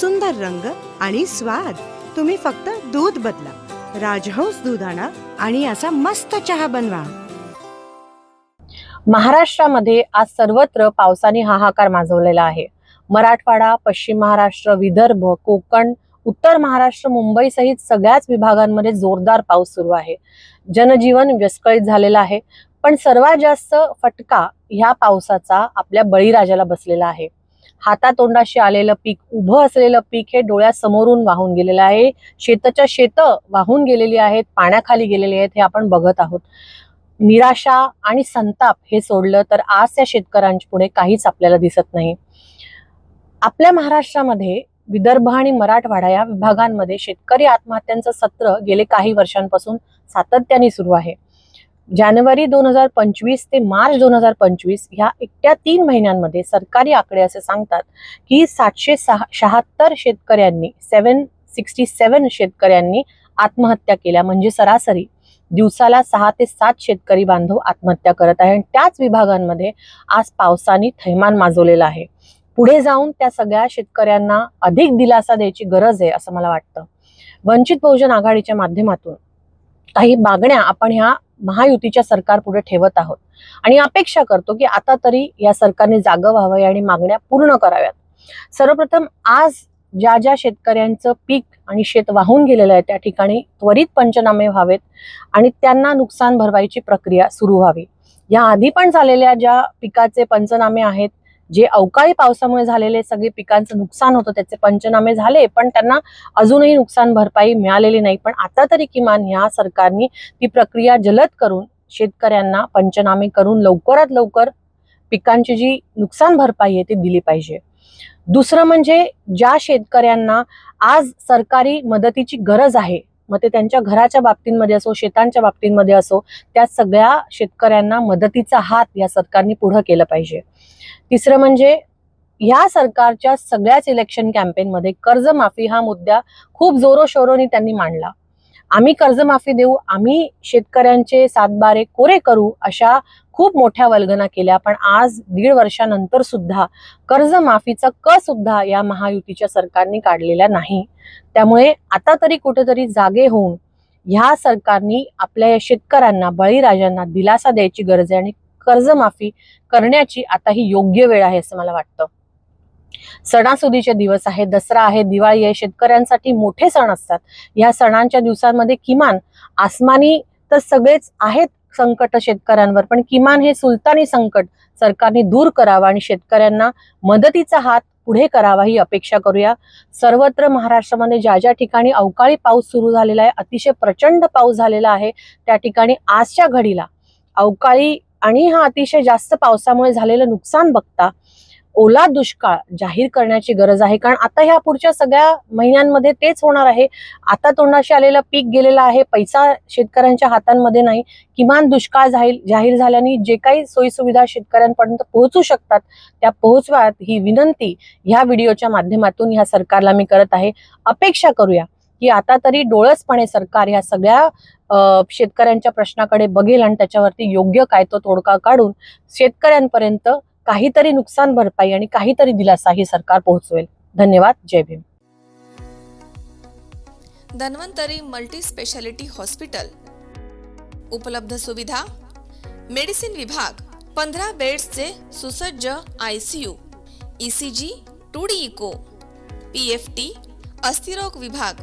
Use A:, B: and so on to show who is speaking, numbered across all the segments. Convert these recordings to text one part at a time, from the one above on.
A: सुंदर रंग आणि स्वाद. तुम्ही फक्त दूध बदला. राजहंस दूध आणा आणि असा मस्त चहा बनवा.
B: महाराष्ट्रामध्ये आज सर्वत्र पावसाने हाहाकार माजवलेला आहे. मराठवाडा पश्चिम महाराष्ट्र विदर्भ कोकण उत्तर महाराष्ट्र मुंबई सहित सगळ्याच विभागांमध्ये जोरदार पाऊस सुरू आहे. जनजीवन विस्कळीत झालेलं आहे. पण सर्वात जास्त फटका ह्या पावसाचा आपल्या बळीराजाला बसलेला आहे. हातातोंडाशी आलेलं पीक उभं असलेलं पीक हे डोळ्यासमोरून वाहून गेलेलं आहे. शेताच्या शेत वाहून गेलेली आहेत पाण्याखाली गेलेली आहेत हे आपण बघत आहोत. निराशा आणि संताप हे सोडलं तर आज त्या शेतकऱ्यांच्या पुढे काहीच आपल्याला दिसत नाही. आपल्या महाराष्ट्रामध्ये विदर्भ आणि मराठवाडा या विभागांमध्ये शेतकरी आत्महत्यांचं सत्र गेले काही वर्षांपासून सातत्याने सुरू आहे. जानेवारी दोन हजार पंचवीस ते मार्च दोन हजार पंचवीस ह्या एकट्या तीन महिन्यांमध्ये सरकारी आकडे असे सांगतात की सातशे सहा शहात्तर शेतकऱ्यांनी सेवन सिक्स्टी सेवन शेतकऱ्यांनी आत्महत्या केल्या. म्हणजे सरासरी दिवसाला सहा ते सात शेतकरी बांधव आत्महत्या करत आहे. आणि त्याच विभागांमध्ये आज पावसाने थैमान माजवलेलं आहे. पुढे जाऊन त्या सगळ्या शेतकऱ्यांना अधिक दिलासा द्यायची गरज आहे असं मला वाटतं. वंचित बहुजन आघाडीच्या माध्यमातून काही मागण्या आपण ह्या महायुतीच्या सरकार पुढे ठेवत आहोत. आणि अपेक्षा करतो की आता तरी या सरकारने जागं व्हावं आणि मागण्या पूर्ण कराव्यात. सर्वप्रथम आज ज्या ज्या शेतकऱ्यांचं पीक आणि शेत वाहून गेलेलं आहे त्या ठिकाणी त्वरित पंचनामे व्हावेत आणि त्यांना नुकसान भरवायची प्रक्रिया सुरू व्हावी. या आधी पण झालेल्या ज्या पिकाचे पंचनामे आहेत जे अवकाळी पावसामुळे झालेले सगळे पिकांचं नुकसान होतं त्याचे पंचनामे झाले पण त्यांना अजूनही नुकसान भरपाई मिळालेली नाही. पण आता तरी किमान ह्या सरकारनी ती प्रक्रिया जलद करून शेतकऱ्यांना पंचनामे करून लवकरात लवकर पिकांची जी नुकसान भरपाई आहे ती दिली पाहिजे. दुसरं म्हणजे ज्या शेतकऱ्यांना आज सरकारी मदतीची गरज आहे मग ते त्यांच्या घराच्या बाबतींमध्ये असो शेतांच्या बाबतींमध्ये असो त्या सगळ्या शेतकऱ्यांना मदतीचा हात या सरकारने पुढं केलं पाहिजे. तिसरं म्हणजे या सरकारच्या सगळ्याच इलेक्शन कॅम्पेनमध्ये कर्जमाफी हा मुद्दा खूप जोरोशोरोनी त्यांनी मांडला. आम्ही कर्जमाफी देऊ आम्ही शेतकऱ्यांचे सातबारे कोरे करू अशा खूप मोठ्या वल्गना केल्या. पण आज दीड वर्षानंतर सुद्धा कर्जमाफीचा क सुद्धा या महायुतीच्या सरकारने काढलेला नाही. त्यामुळे आता तरी कुठेतरी जागे होऊन ह्या सरकारनी आपल्या या शेतकऱ्यांना बळीराजांना दिलासा द्यायची गरज आहे आणि कर्जमाफी करण्याची आता ही योग्य वेळ आहे असं मला वाटतं. सणासुदीचे दिवस आहे दसरा आहे दिवाळी आहे शेतकऱ्यांसाठी मोठे सण असतात. या सणांच्या दिवसांमध्ये किमान आसमानी तर सगळेच आहेत संकट शेतकऱ्यांवर पण किमान हे सुलतानी संकट सरकारने दूर करावं आणि शेतकऱ्यांना मदतीचा हात पुढे करावा ही अपेक्षा करूया. सर्वत्र महाराष्ट्रामध्ये ज्या ज्या ठिकाणी अवकाळी पाऊस सुरू झालेला आहे अतिशय प्रचंड पाऊस झालेला आहे त्या ठिकाणी आजच्या घडीला अवकाळी आणि हा अतिशय जास्त पावसामुळे झालेलं नुकसान बघता ओला दुष्काळ जाहीर करण्याची गरज आहे. कारण आता ह्या पुढच्या सगळ्या महिन्यांमध्ये तेच होणार आहे. आता तोंडाशी आलेलं पीक गेलेलं आहे. पैसा शेतकऱ्यांच्या हातांमध्ये नाही. किमान दुष्काळ जाहीर जाहीर झाल्याने जे काही सोयीसुविधा शेतकऱ्यांपर्यंत पोहोचू शकतात त्या पोहोचव्यात ही विनंती ह्या व्हिडिओच्या माध्यमातून ह्या सरकारला मी करत आहे. अपेक्षा करूया. की आता तरी डोळसपणे सरकार ह्या सगळ्या शेतकऱ्यांच्या प्रश्नाकडे बघेल आणि त्याच्यावरती योग्य काय तो तोडका काढून शेतकऱ्यांपर्यंत काहीतरी नुकसान भरपाई आणि काहीतरी दिलासा ही सरकार पोहोचवेल. धन्यवाद. जय Bhim.
C: Dhanvantari multi speciality hospital. उपलब्ध सुविधा. मेडिसिन विभाग पंधरा बेड्सचे सुसज्ज I C U. E C G two D echo P F T अस्थिरोग विभाग.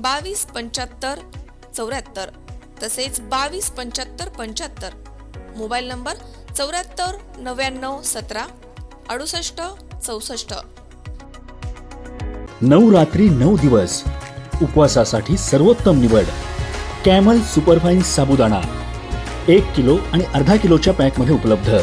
C: बावीस पंच्याहत्तर चौऱ्याहत्तर. तसेच बावीस पंच्याहत्तर पंच्याहत्तर. मोबाईल नंबर चौऱ्याहत्तर नव्याण्णव सतरा अडुसष्ट चौसष्ट.
D: नऊ रात्री नऊ दिवस. उपवासासाठी सर्वोत्तम निवड. Camel superfine sabudana. एक किलो आणि अर्धा किलोच्या पॅकमध्ये उपलब्ध.